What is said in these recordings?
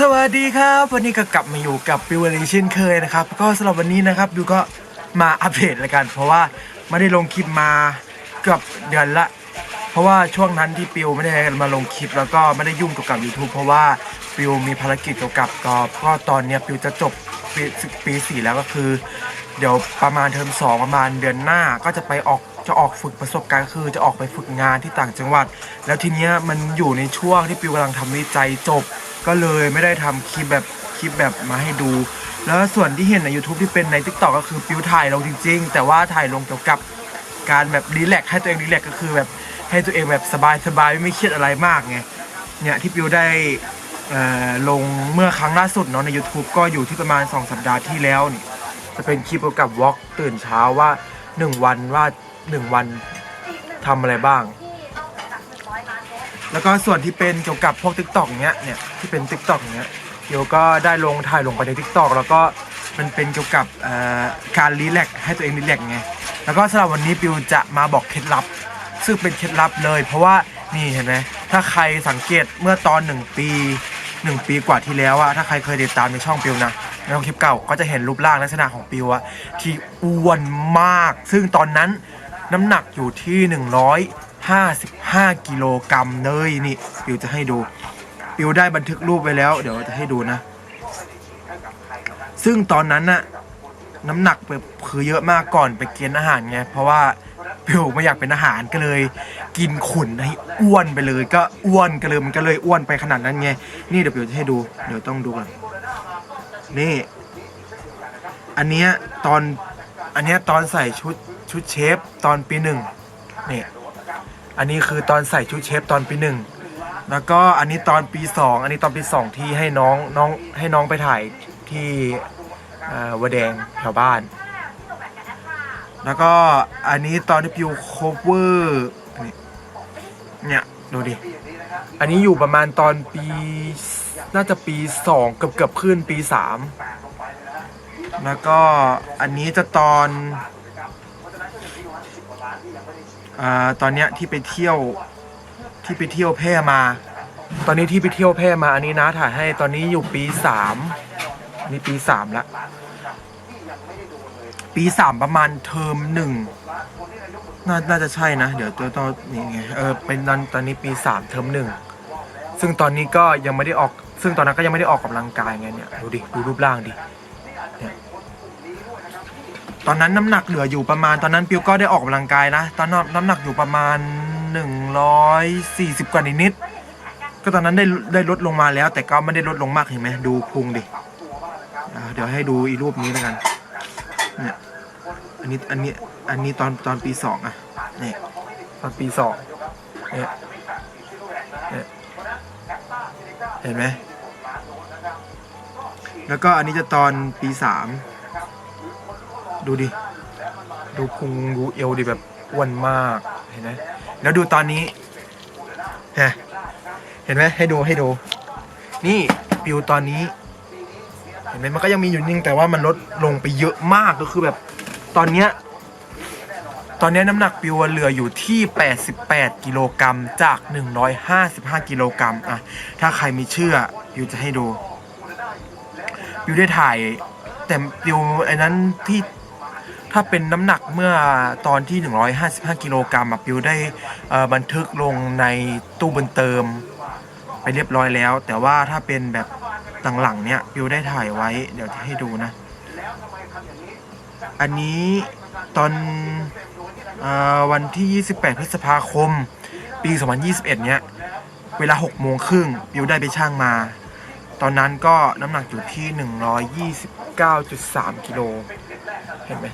สวัสดีครับ วันนี้ก็กลับมาอยู่กับบิวเลยเช่นเคยนะครับ ก็สำหรับวันนี้นะครับบิวก็มาอัปเดตล้วกัน เพราะว่าไม่ได้ลงคลิปมาเกือบเดือนละ เพราะว่าช่วงนั้นที่ปิวไม่ได้มาลงคลิป แล้วก็ไม่ได้ยุ่งเกี่ยวกับ YouTube เพราะว่าปิวมีภารกิจเกี่ยวกับก็ก็ตอนเนี้ยปิวจะจบปีปีสี่แล้วก็คือ เดี๋ยวประมาณเทอมสองประมาณเดือนหน้าก็จะไปออกจะออกฝึกประสบการณ์คือจะออกไปฝึกงานที่ต่างจังหวัด แล้วทีเนี้ยมันอยู่ในช่วงที่ปิวกำลังทำวิจัยจบ ก็เลยไม่ได้ทำคลิปแบบคลิปแบบมาให้ดู แล้วส่วนที่เห็นใน YouTube ที่เป็นใน Tik t o k ก็คือปิวถ่ายลงจริง ๆ แต่ว่าถ่ายลงเกี่ยวกับการแบบรีแลกให้ตัวเองรีแลกก็คือแบบให้ตัวเองแบบสบายๆไม่เครียดอะไรมากไงเนี่ยที่ปิวได้ลงเมื่อครั้งล่าสุดเนาะใน YouTube ก็อยู่ที่ประมาณ 2 สัปดาห์ที่แล้วนี่จะเป็นคลิปเกี่ยวกับวอล์กตื่นเช้าว่า 1 วันว่า 1 วันทำอะไรบ้าง แล้วก็ส่วนที่เป็นเกี่ยวกับพวก t ิ k t o k เนี้ยเนี่ยที่เป็น t ิ k t o k เนี้ยเดี๋ยวก็ได้ลงถ่ายลงไปใน t ิ k t o k แล้วก็มันเป็นเกี่ยวกับการรีแลกให้ตัวเองรีแลกไงแล้วก็สำหรับวันนี้ปิวจะมาบอกเคล็ดลับ ซึ่งเป็นเคล็ดลับเลย เพราะว่านี่เห็นไหมถ้าใครสังเกตเมื่อตอนหนึ่งปีหนึ่งปีกว่าที่แล้วอะถ้าใครเคยติดตามในช่องปิวนะในช่องคลิปเก่าก็จะเห็นรูปร่างลักษณะของปิวอะที่อ้วนมาก ซึ่งตอนนั้นน้ำหนักอยู่ที่ 55 กิโลกรัมเลยนี่ปิวจะให้ดูปิวได้บันทึกรูปไว้แล้ว เดี๋ยวจะให้ดูนะ ซึ่งตอนนั้นน่ะน้ำหนักแบบคือเยอะมากก่อนไปเกณฑ์อาหารไงเพราะว่าปิวไม่อยากเป็นอาหารก็เลย กินขุนให้อ้วนไปเลย ก็อ้วนก็เลยมันก็เลยอ้วนไปขนาดนั้นไงนี่เดี๋ยวปิวจะให้ดูเดี๋ยวต้องดูก่อนนี่ อันเนี้ยตอนอันเนี้ยตอนใส่ชุดชุดเชฟตอนปีหนึ่งนี่ อันนี้คือตอนใส่ชุดเชฟตอนปีหนึ่งแล้วก็อันนี้ตอนปีสองอันนี้ตอนปีสองที่ให้น้องน้องให้น้องไปถ่ายที่วัวแดงแถวบ้าน แล้วก็อันนี้ตอนที่พิวโคเวอร์เนี่ยดูดิ อันนี้อยู่ประมาณตอนปี น่าจะปีสองเกือบเกือบขึ้นปีสามแล้วก็อันนี้จะตอน อ่าตอนเนี้ยที่ไปเที่ยวที่ไปเที่ยวแพร่มา ตอนนี้ที่ไปเที่ยวแพร่มาอันนี้นะถ่ายให้ตอนนี้อยู่ปีสามนี่ปีสามละปีสามประมาณเทอมหนึ่งนาน่าจะใช่นะ เดี๋ยวตัวตอนนี่ไงเออเป็นตอนตอนนี้ปีสามเทอมหนึ่งซึ่งตอนนี้ก็ยังไม่ได้ออก ซึ่งตอนนั้นก็ยังไม่ได้ออกกำลังกายไงเนี่ยดูดิดูรูปร่างดิ ตอนนั้นน้ำหนักเหลืออยู่ประมาณ ตอนนั้นปิวก็ได้ออกกำลังกายนะ ตอนนั้นน้ำหนักอยู่ประมาณหนึ่งร้อยสี่สิบกว่านิดๆก็ตอนนั้นได้ได้ลดลงมาแล้ว แต่ก็ไม่ได้ลดลงมากเห็นไหมดูพุงดิเดี๋ยวให้ดูอีรูปนี้แล้วกันเนี่ยอันนี้อันนี้อันนี้ตอนตอนปีสองอะเนี่ยตอนปีสองเนี่ยเห็นไหมแล้วก็อันนี้จะตอนปีสาม ดูดิ ดูพุงดูเอวดิแบบอ้วนมากเห็นไหมแล้วดูตอนนี้ฮะเห็นไหมให้ดูให้ดู นี่ปิวตอนนี้ เห็นไหมมันก็ยังมีอยู่นิ่งแต่ว่ามันลดลงไปเยอะมากก็คือแบบตอนเนี้ยตอนนี้น้ำหนักปิวเหลืออยู่ที่ 88 กิโลกรัมจาก 155 กิโลกรัมอะถ้าใครม่เชื่อปิวจะให้ดูปิวได้ถ่าย แต่ปิวไอ้นั้นที่ ถ้าเป็นน้ำหนักเมื่อตอนที่ 155 กิโลกรัมอะปิวได้เอ่อบันทึกลงในตู้บนเติม ไปเรียบร้อยแล้ว แต่ว่าถ้าเป็นแบบหลังๆเนี่ยปิวได้ถ่ายไว้ เดี๋ยวจะให้ดูนะ อันนี้ตอนเออวันที่ 28 พฤษภาคม ปี 2021 เนี่ย เวลา 6 โมงครึ่งปิวได้ไปช่างมา ตอนนั้นก็น้ำหนักอยู่ที่ 129.3 กิโลเห็นไหม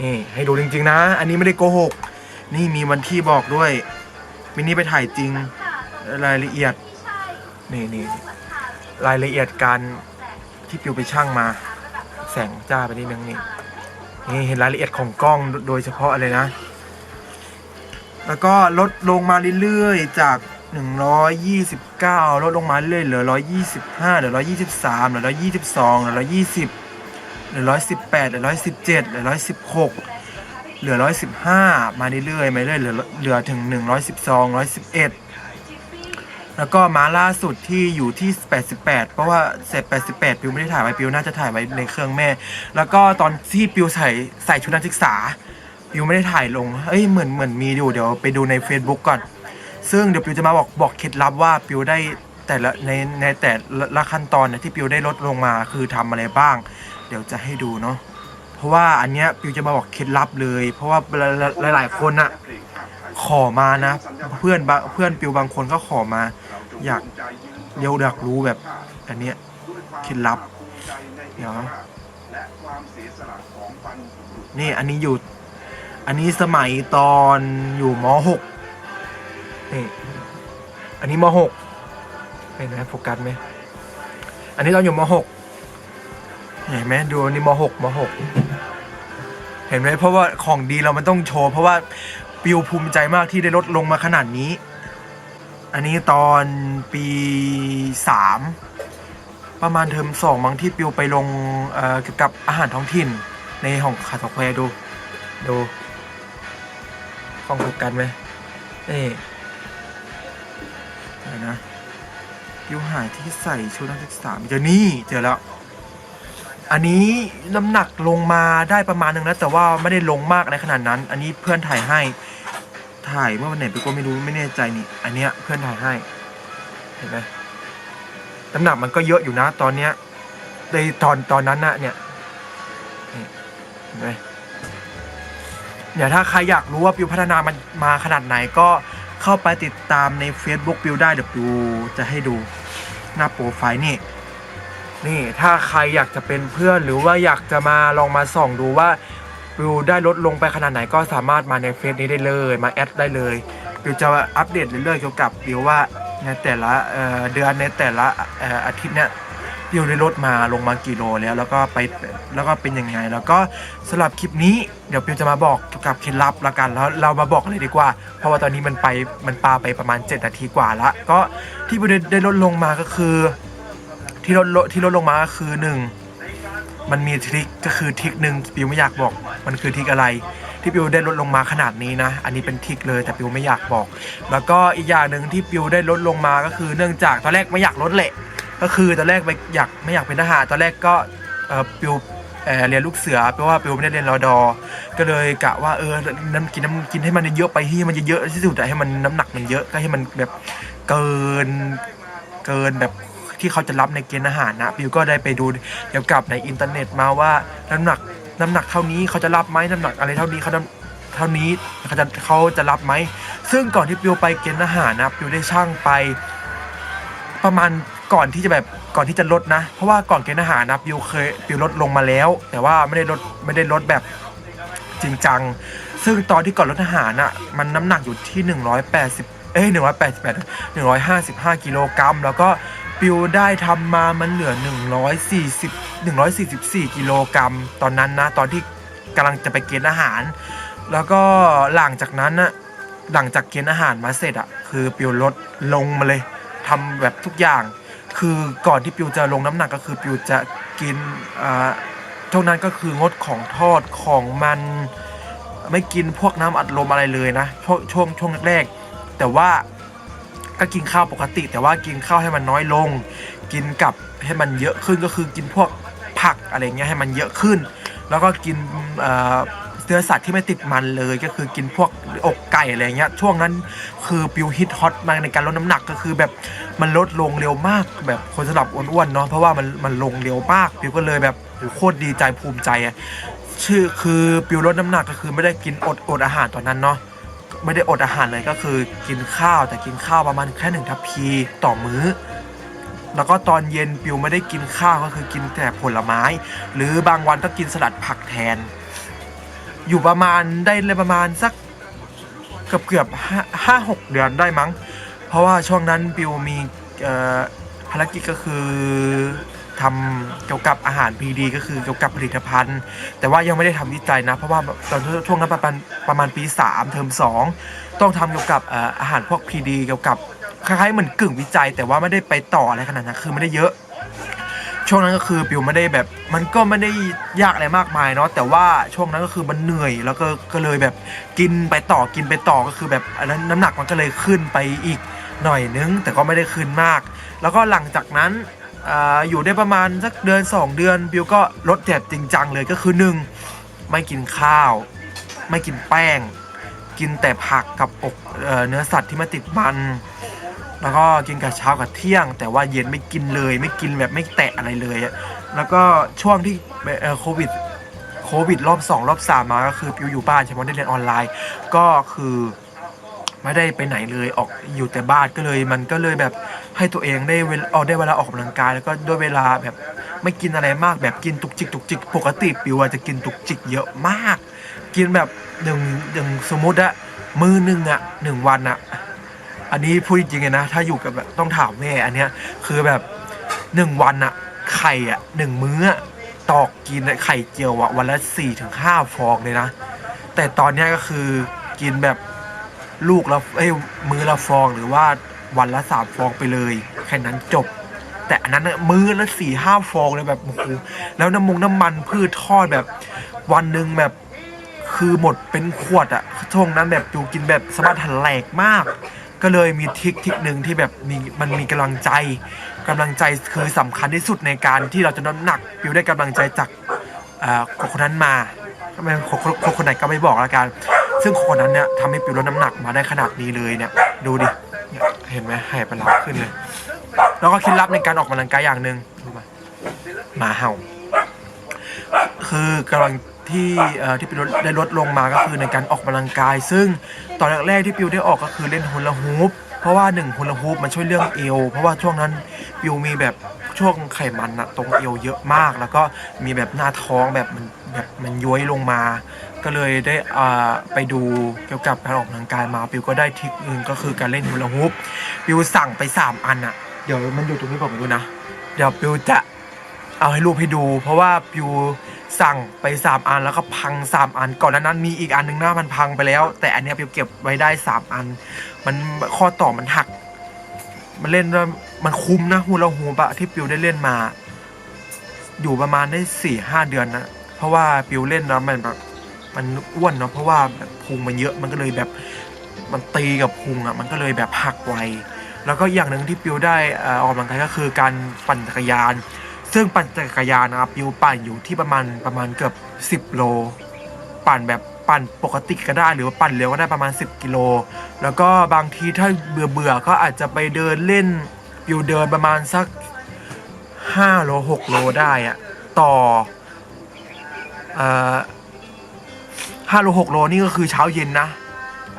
นี่ให้ดูจริง ๆ นะ อันนี้ไม่ได้โกหก นี่มีวันที่บอกด้วยมินนี่ไปถ่ายจริงรายละเอียด นี่นี่รายละเอียดการที่ปิวไปช่างมา แสงจ้าไปนิดนึงนี่นี่เห็นรายละเอียดของกล้องโดยเฉพาะเลยนะ แล้วก็ลดลงมาเรื่อยๆ จาก 129 ลดลงมาเรื่อยเหลือ 125เหลือ 123เหลือ 122เหลือ 120 เหลือ118เหลือ117เจ็ดเหลือ116เหลือ115มาเรื่อยๆมาเรื่อยๆเหลือเหลือถึง112 111แล้วก็มาล่าสุดที่อยู่ที่ 88 เพราะว่าเซต88 ปิวไม่ได้ถ่ายไว้ปิวน่าจะถ่ายไว้ในเครื่องแม่ แล้วก็ตอนที่ปิวใส่ใส่ชุดนักศึกษา ปิวไม่ได้ถ่ายลง เอ้ยเหมือนเหมือนมีอยู่เดี๋ยวไปดูใน Facebook ก่อน ซึ่งเดี๋ยวปิวจะมาบอกบอกเคล็ดลับว่าปิวได้แต่ละในในแต่ละขั้นตอนเนี่ยที่ปิวได้ลดลงมาคือทำอะไรบ้าง ดี๋ยวจะให้ดูเนาะเพราะว่าอันเนี้ยปิวจะมาบอกเคล็ดลับเลย เพราะว่าหลายหลายๆคนอะขอมานะ เพื่อนเพื่อนปิวบางคนก็ขอมา อยากเดี๋ยวอยากรู้แบบอันเนี้ยเคล็ดลับเดี๋ยวนี่อันนี้อยู่ อันนี้สมัยตอนอยู่มหกนี่อันนี้มหกเห็นไหมโฟกัสไหมอันนี้ตอนอยู่มหก เห็นไหมดูนนี้มหกมหกเห็นไหมเพราะว่าของดีเรามันต้องโชว์ เพราะว่าปิวภูมิใจมากที่ได้ลดลงมาขนาดนี้ อันนี้ตอนปีสามประมาณเทอมสองบางที่ปิวไปลงเอ่อเกี่ยวกับอาหารท้องถิ่น ในห้องขาสแควร์ดูดูห้องโฟกัสไหมนี่นะปิวหายที่ใส่ชุดนักศึกษาเจอนี่เจอแล้ว อันนี้น้ำหนักลงมาได้ประมาณหนึ่งนะแต่ว่าไม่ได้ลงมากในขนาดนั้น อันนี้เพื่อนถ่ายให้ ถ่ายเมื่อวันไหนไปก็ไม่รู้ไม่แน่ใจนี่ อันเนี้ยเพื่อนถ่ายให้ เห็นไหมน้ำหนักมันก็เยอะอยู่นะ ตอนเนี้ยในตอนตอนนั้นนะเนี่ยเห็นไหมเนี่ยถ้าใครอยากรู้ว่าปิวพัฒนามันมาขนาดไหนก็เข้าไปติดตามใน Facebook ปิวได้เดี๋ยวปิวจะให้ดูหน้าโปรไฟล์นี่ นี่ถ้าใครอยากจะเป็นเพื่อนหรือว่าอยากจะมาลองมาส่องดูว่าวิวได้ลดลงไปขนาดไหนก็สามารถมาในเฟซนี้ได้เลยมาแอดได้เลยวิวจะอัปเดตเรื่อยๆเกี่ยวกับวิวว่าในแต่ละเเดือนในแต่ละออาทิตย์เนี้ยวิวได้ลดมาลงมากี่โลแล้ว แล้วก็ไปแล้วก็เป็นยังไง แล้วก็สำหรับคลิปนี้เดี๋ยวปิวจะมาบอกเกี่ยวกับเคล็ดลับละกันแล้วเรามาบอกเลยดีกว่า เพราะว่าตอนนี้มันไปมันปาไปประมาณ 7 นาทีกว่าละก็ที่ปิวได้ได้ลดลงมาก็คือ ที่ลดที่ลดลงมาก็คือหนึ่งมันมีทริคก็คือทริคหนึ่งปิวไม่อยากบอกมันคือทริคอะไร ที่ปิวได้ลดลงมาขนาดนี้นะ อันนี้เป็นทริคเลยแต่ปิวไม่อยากบอก แล้วก็อีกอย่างหนึ่งที่ปิวได้ลดลงมาก็คือ เนื่องจากตอนแรกไม่อยากลดแหละ ก็คือตอนแรกไม่อยากไม่อยากเป็นทหารตอนแรกก็ปิวเเรียนลูกเสือเพราะว่าปิวไม่ได้เรียนรอดอ ก็เลยกะว่าเออน้ำกินน้ำกินให้มันเยอะไปที่มันเยอะที่สุดแต่ให้มันน้ำหนักมันเยอะก็ให้มันแบบเกินเกินแบบ ที่เขาจะรับในเกณฑ์อาหารนะปิวก็ได้ไปดูเกี่ยวกับในอินเทอร์เน็ตมาว่าน้ำหนักน้ำหนักเท่านี้เขาจะรับไหมน้ำหนักอะไรเท่านี้เขาเท่านี้เขาจะเขาจะรับไหมซึ่งก่อนที่ปิวไปเกณฑ์อาหารนะปิวได้ช่างไป ประมาณก่อนที่จะแบบก่อนที่จะลดนะ เพราะว่าก่อนเกณฑ์อาหารนะปิวเคยปิวลดลงมาแล้ว แต่ว่าไม่ได้ลดไม่ได้ลดแบบจริงจัง ซึ่งตอนที่ก่อนลดอาหารน่ะมันน้ำหนักอยู่ที่ 180เอ้ย188 155 กิโลกรัมแล้วก็ ปิวได้ทำมามันเหลือ 140 144 กิโลกรัม ตอนนั้นนะ ตอนที่กำลังจะไปเกณฑ์อาหาร แล้วก็หลังจากนั้นนะหลังจากเกณฑ์อาหารมาเสร็จอะคือปิวลดลงมาเลยทำแบบทุกอย่าง คือก่อนที่ปิวจะลงน้ำหนักก็คือปิวจะกินอ่าช่วงนั้นก็คืองดของทอดของมันไม่กินพวกน้ำอัดลมอะไรเลยนะช่วงช่วงช่วงแรกๆแต่ว่า ก็กินข้าวปกติ แต่ว่ากินข้าวให้มันน้อยลง กินกับให้มันเยอะขึ้นก็คือกินพวกผักอะไรเงี้ยให้มันเยอะขึ้น แล้วก็กินเนื้อสัตว์ที่ไม่ติดมันเลยก็คือกินพวกอกไก่อะไรเงี้ยช่วงนั้นคือปิวฮิตฮอตมากในการลดน้ำหนักก็คือแบบมันลดลงเร็วมาก แบบคนสำหรับอ้วนๆเนาะเพราะว่ามันมันลงเร็วมากปิวก็เลยแบบโคตรดีใจภูมิใจอะชื่อคือปิวลดน้ำหนักก็คือไม่ได้กินอดอดอาหารตอนนั้นเนาะ ไม่ได้อดอาหารเลยก็คือกินข้าวแต่กินข้าวประมาณแค่หนึ่งทัพพีต่อมื้อ แล้วก็ตอนเย็นปิวไม่ได้กินข้าวก็คือกินแต่ผลไม้ หรือบางวันก็กินสลัดผักแทน อยู่ประมาณได้เลยประมาณสักเกือบเกือบห้าห้าหกเดือนได้มั้ง เพราะว่าช่วงนั้นปิวมีภารกิจก็คือ ทำเกี่ยวกับอาหารพีดีก็คือเกี่ยวกับผลิตภัณฑ์ แต่ว่ายังไม่ได้ทำวิจัยนะ เพราะว่าตอนช่วงนั้นประมาณประมาณปี 3 เทอม2 ต้องทำเกี่ยวกับอาหารพวกพีดีเกี่ยวกับคล้ายๆเหมือนกึ่งวิจัย แต่ว่าไม่ได้ไปต่ออะไรขนาดนั้นคือไม่ได้เยอะ ช่วงนั้นก็คือปิวไม่ได้แบบ มันก็ไม่ได้ยากอะไรมากมายเนาะแต่ว่าช่วงนั้นก็คือมันเหนื่อยแล้วก็ก็เลยแบบกินไปต่อกินไปต่อก็คือแบบอันนั้นน้ำหนักมันก็เลยขึ้นไปอีกหน่อยนึง แต่ก็ไม่ได้ขึ้นมาก แล้วก็หลังจากนั้น ออยู่ได้ประมาณสักเดือน 2 เดือนบิวก็ลดแบบจริงจังเลยก็คือหนึ่งไม่กินข้าว ไม่กินแป้ง กินแต่ผักกับอกเอเนื้อสัตว์ที่ไมาติดมัน แล้วก็กินกับเช้ากับเที่ยง แต่ว่าเย็นไม่กินเลย ไม่กินแบบไม่แตะอะไรเลย แล้วก็ช่วงที่โควิดโควิดรอบ 2 รอบ 3 มาก็คือปิวอยู่บ้านใช่ไหมได้เรียนออนไลน์ ก็คือไม่ได้ไปไหนเลยออกอยู่แต่บ้านก็เลย มันก็เลยแบบ ให้ตัวเองได้เวลออกได้เวลาออกกำลังกาย แล้วก็ด้วยเวลาแบบไม่กินอะไรมากแบบกินตุกจิกตุกจิกปกติปิวจะกินตุกจิกเยอะมาก กินแบบหนึ่งหนึ่งสมมติอะมือหนึ่งอะหนึ่งวันอะอันนี้พูดจริงๆเลยนะ ถ้าอยู่กับแบบต้องถามแม่อันเนี้ยคือแบบหนึ่งวันอะไข่อะหนึ่งมื้อตอกกินไข่เจียวอะวันละสี่ถึงห้าฟองเลยนะ แต่ตอนเนี้ยก็คือกินแบบลูกละเอ้ยมือละฟองหรือว่า วันละสามฟองไปเลย แค่นั้นจบ แต่อันนั้นน่ะมื้อละสี่ห้าฟองเลยแบบโอ้โหแล้วน้ำมงน้ำมันพืชทอดแบบ วันหนึ่งแบบคือหมดเป็นขวดอะช่วงนั้นแบบอยู่กินแบบสะบัดหันแหลกมาก ก็เลยมีทริคทริคหนึ่งที่แบบมีมันมีกำลังใจกำลังใจคือสำคัญที่สุดในการที่เราจะน้ำหนักปิวได้กำลังใจจากอ่าคนคนนั้นมาไม่คนคนไหนก็ไม่บอกล้วกัน ซึ่งคนนั้นเนี่ยทำให้ปิวลดน้ำหนักมาได้ขนาดนี้เลยเนี่ยดูดิ เห็นไหมหายไปลับขึ้นเลย แล้วก็เคล็ดลับในการออกกำลังกายอย่างหนึ่งดูมาหมาเห่า คือกำลังที่เอ่อที่ปิวได้ลดลงมาก็คือในการออกกำลังกาย ซึ่งตอนแรกๆที่ปิวได้ออกก็คือเล่นฮุลาฮูปเพราะว่าหนึ่งฮุลาฮูปมันช่วยเรื่องเอว เพราะว่าช่วงนั้นปิวมีแบบช่วงไขมันอะตรงเอวเยอะมาก แล้วก็มีแบบหน้าท้องแบบมันแบบมันย้อยลงมา ก็เลยได้อ่าไปดูเกี่ยวกับการออกกำลังกายมาปิวก็ได้ทริคหนึ่งก็คือการเล่นฮูลาฮูปปิวสั่งไปสามอันอะเดี๋ยวมันอยู่ตรงนี้บอกไม่รู้นะ เดี๋ยวปิวจะเอาให้รูปให้ดู เพราะว่าปิวสั่งไป 3 อันแล้วก็พัง 3 อัน ก่อนน้านั้นมีอีกอันหนึงหน้ามันพังไปแล้ว แต่อันนี้ยปิวเก็บไว้ได้ 3 อัน มันข้อต่อมันหัก มันเล่นแล้วมันคุ้มนะฮูลาฮูปอะที่ปิวได้เล่นมา อยู่ประมาณได้สี่ห้าเดือนนะเพราะว่าปิวเล่นแล้วมันแบบ มันอ้วนเนาะเพราะว่าแบบพุงมันเยอะมันก็เลยแบบมันตีกับพุงอะมันก็เลยแบบหักไวแล้วก็อย่างหนึ่งที่ปิวได้ออกกำลังกายก็คือการปั่นจักรยาน ซึ่งปั่นจักรยานนะครับปิวปั่นอยู่ที่ประมาณประมาณเกือบ 10 โล ปั่นแบบปั่นปกติก็ได้หรือว่าปั่นเร็วก็ได้ประมาณ 10 กิโล แล้วก็บางทีถ้าเบื่อเบื่อก็อาจจะไปเดินเล่นปิวเดินประมาณสัก 5 โล 6 โลได้อะต่อเอ่อ 5โล6โลนี่ก็คือเช้าเย็นนะ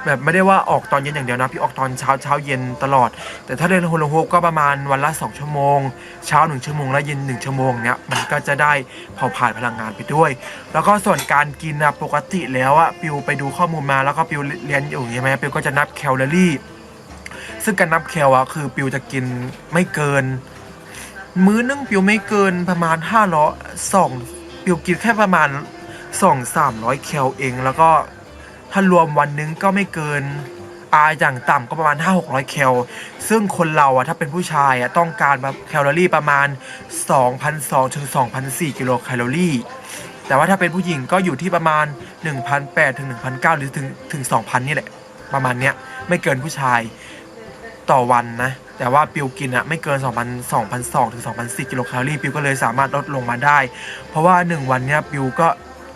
แบบไม่ได้ว่าออกตอนเย็นอย่างเดียวนะ พี่ออกตอนเช้าเช้าเย็นตลอด แต่ถ้าเดินฮูลาฮูปก็ประมาณวันละ2ชั่วโมง เช้า1ชั่วโมงและเย็น1ชั่วโมงเนี้ยมันก็จะได้เผาผลาญพลังงานไปด้วย แล้วก็ส่วนการกินนะปกติแล้วอะปิวไปดูข้อมูลมาแล้วก็ปิวเรียนอยู่ใช่ไหมปิวก็จะนับแคลอรี่ซึ่งการนับแคลอะคือปิวจะกินไม่เกิน มื้อนึงปิวไม่เกินประมาณ5ร้อยสองปิวกินแค่ประมาณ สองสามร้อยแคลเอง แล้วก็ถ้ารวมวันนึงก็ไม่เกินอาอย่างต่ำก็ประมาณ 5 600 แคล ซึ่งคนเราอะถ้าเป็นผู้ชายอะต้องการแบบแคลอรี่ประมาณ 2,200ถึง2,400 กิโลแคลอรี่ แต่ว่าถ้าเป็นผู้หญิงก็อยู่ที่ประมาณ 1,800ถึง1,900 หรือถึงถึง 2,000 นี่แหละ ประมาณเนี้ยไม่เกินผู้ชายต่อวันนะ แต่ว่าปิวกินอะไม่เกิน 2,000 2,200ถึง2,400 กิโลแคลอรี่ ปิวก็เลยสามารถลดลงมาได้ เพราะว่า 1 วันเนี้ยปิวก็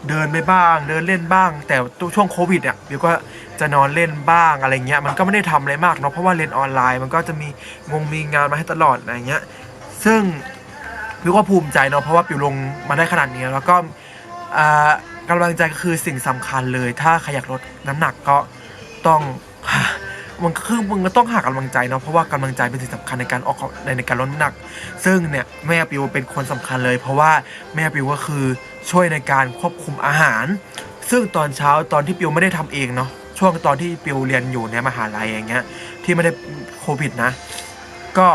เดินไปบ้าง เดินเล่นบ้าง แต่ช่วงโควิดอะปิวก็จะนอนเล่นบ้างอะไรเงี้ยมันก็ไม่ได้ทำอะไรมากเนาะเพราะว่าเรียนออนไลน์มันก็จะมีงงมีงานมาให้ตลอดอะไรเงี้ยซึ่งปิวก็ภูมิใจเนาะเพราะว่าปิวลงมาได้ขนาดนี้แล้วก็กำลังใจก็คือสิ่งสำคัญเลย ถ้าใครอยากลดน้ำหนักก็ต้องมันก็คือมึงก็ต้องหากำลังใจเนาะเพราะว่ากำลังใจเป็นสิ่งสำคัญในการออกในในการลดน้ำหนัก ซึ่งเนี่ยแม่ปิวเป็นคนสำคัญเลย เพราะว่าแม่ปิวก็คือ ช่วยในการควบคุมอาหาร ซึ่งตอนเช้าตอนที่ปิวไม่ได้ทำเองเนาะช่วงตอนที่ปิวเรียนอยู่ในมหาลัยอย่างเงี้ยที่ไม่ได้โควิดนะ ก็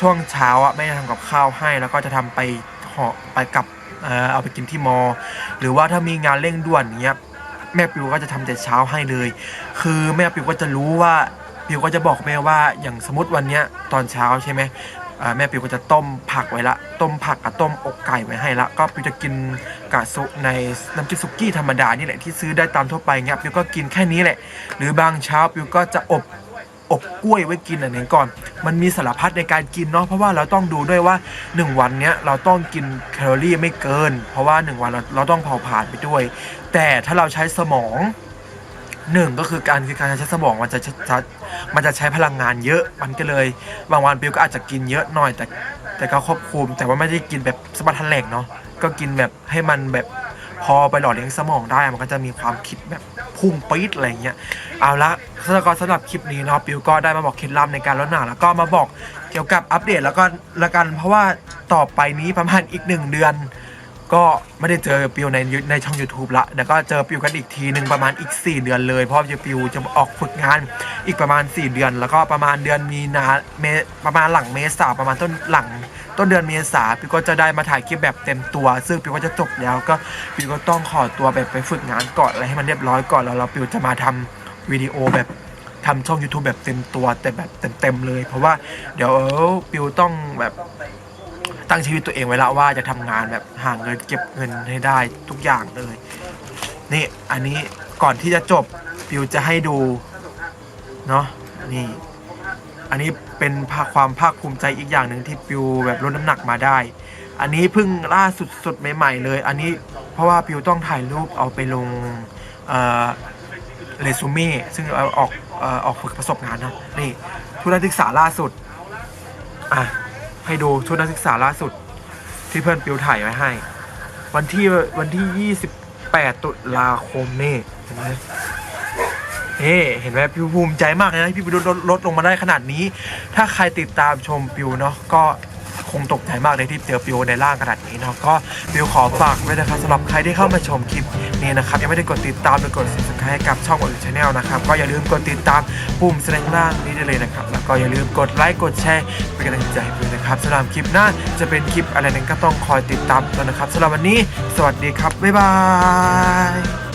ช่วงเช้าอะแม่จะทำกับข้าวให้ แล้วก็จะทำไปห่อไปกับเออเอาไปกินที่มอ หรือว่าถ้ามีงานเร่งด่วนอย่างเงี้ยแม่ปิวก็จะทำแต่เช้าให้เลย คือแม่ปิวก็จะรู้ว่าปิวก็จะบอกแม่ว่าอย่างสมมติวันเนี้ยตอนเช้าใช่ไหมแม่ปิวก็จะต้มผักไว้ละ ต้มผักกับต้มอกไก่ไว้ให้ละ ก็ปิวจะกิน กะซุในน้ำจิ้มสุกี้ธรรมดานี่แหละที่ซื้อได้ตามทั่วไปเงี้ยปิวก็กินแค่นี้แหละ หรือบางเช้าปิวก็จะอบอบกล้วยไว้กินอันนี้ก่อน มันมีสารพัดในการกินเนาะ เพราะว่าเราต้องดูด้วยว่า 1 วันเนี้ยเราต้องกินแคลอรี่ไม่เกิน เพราะว่า 1 วันเราเราต้องเผาผลาญไปด้วย แต่ถ้าเราใช้สมองหนึ่งก็คือการคือการใช้สมองมันจะจะมันจะใช้พลังงานเยอะ มันก็เลย บางวันปิวก็อาจจะกินเยอะหน่อยแต่แต่ก็ควบคุมแต่ว่าไม่ได้กินแบบสมบัติทันแหลกเนาะ ก็กินแบบให้มันแบบพอไปหล่อเลี้ยงสมองได้มันก็จะมีความคิดแบบพุ่งปี๊ดอะไรเงี้ยเอาละสำหรับสำหรับคลิปนี้เนาะปิวก็ได้มาบอกเคล็ดลับในการลดน้ำหนักแล้วก็มาบอกเกี่ยวกับอัปเดตแล้วก็ละกันเพราะว่าต่อไปนี้ประมาณอีกหนึ่งเดือน ก็ไม่ได้เจอปิวในในช่อง YouTube ละแล้วก็เจอปิวกันอีกทีหนึ่งประมาณอีก 4 เดือนเลย เพราะว่าปิวจะออกฝึกงานอีกประมาณ 4 เดือน แล้วก็ประมาณเดือนมีนาเมประมาณหลังเมษาประมาณต้นหลัง ต้นเดือนเมษาปิวก็จะได้มาถ่ายคลิปแบบเต็มตัว ซึ่งปิวก็จะจบแล้วก็ปิวก็ต้องขอตัวแบบไปฝึกงานก่อนอะไรให้มันเรียบร้อยก่อนแล้วเราปิวจะมาทำวิดีโอแบบทำช่อง YouTube แบบเต็มตัวแต่แบบเต็มๆเลย เพราะว่าเดี๋ยวปิวต้องแบบ ตั้งชีวิตตัวเองไว้แล้วว่าจะทำงานแบบหาเงินเก็บเงินให้ได้ทุกอย่างเลย นี่อันนี้ก่อนที่จะจบปิวจะให้ดูเนาะนี่อันนี้เป็นภาคความภาคภูมิใจอีกอย่างหนึ่งที่ปิวแบบลดน้ำหนักมาได้ อันนี้เพิ่งล่าสุดสดใหม่ ๆ เลย อันนี้เพราะว่าปิวต้องถ่ายรูปเอาไปลงเอ่อเรซูเม่ซึ่งเอาออกออออกฝึกประสบงานนะนี่ทุนการศึกษาล่าสุดอะ ให้ดูชุดนักศึกษาล่าสุด ที่เพื่อนปิวถ่ายไว้ให้ วันที่วันที่ 28 ตุลาคมนี่เห็นไหมเฮ้เห็นไหมปิวภูมิใจมากเลยนะที่ปิวลดลดลงมาได้ขนาดนี้ ถ้าใครติดตามชมปิวเนาะก็ คงตกใจมากเลยที่เจอปิวในร่างขนาดนี้เนาะก็ปิวขอฝากไว้นะครับสำหรับใครที่เข้ามาชมคลิปนี้นะครับยังไม่ได้กดติดตามหรือกด subscribe ให้กับช่องอื่นชาแนลนะครับก็อย่าลืมกดติดตามปุ่มแสดงล่างนี้ได้เลยนะครับแล้วก็อย่าลืมกดไลค์กดแชร์เป็นกำลังใจให้ด้วยนะครับสำหรับคลิปหน้าจะเป็นคลิปอะไรนั้นก็ต้องคอยติดตามกันนะครับสำหรับวันนี้ สวัสดีครับบ๊ายบาย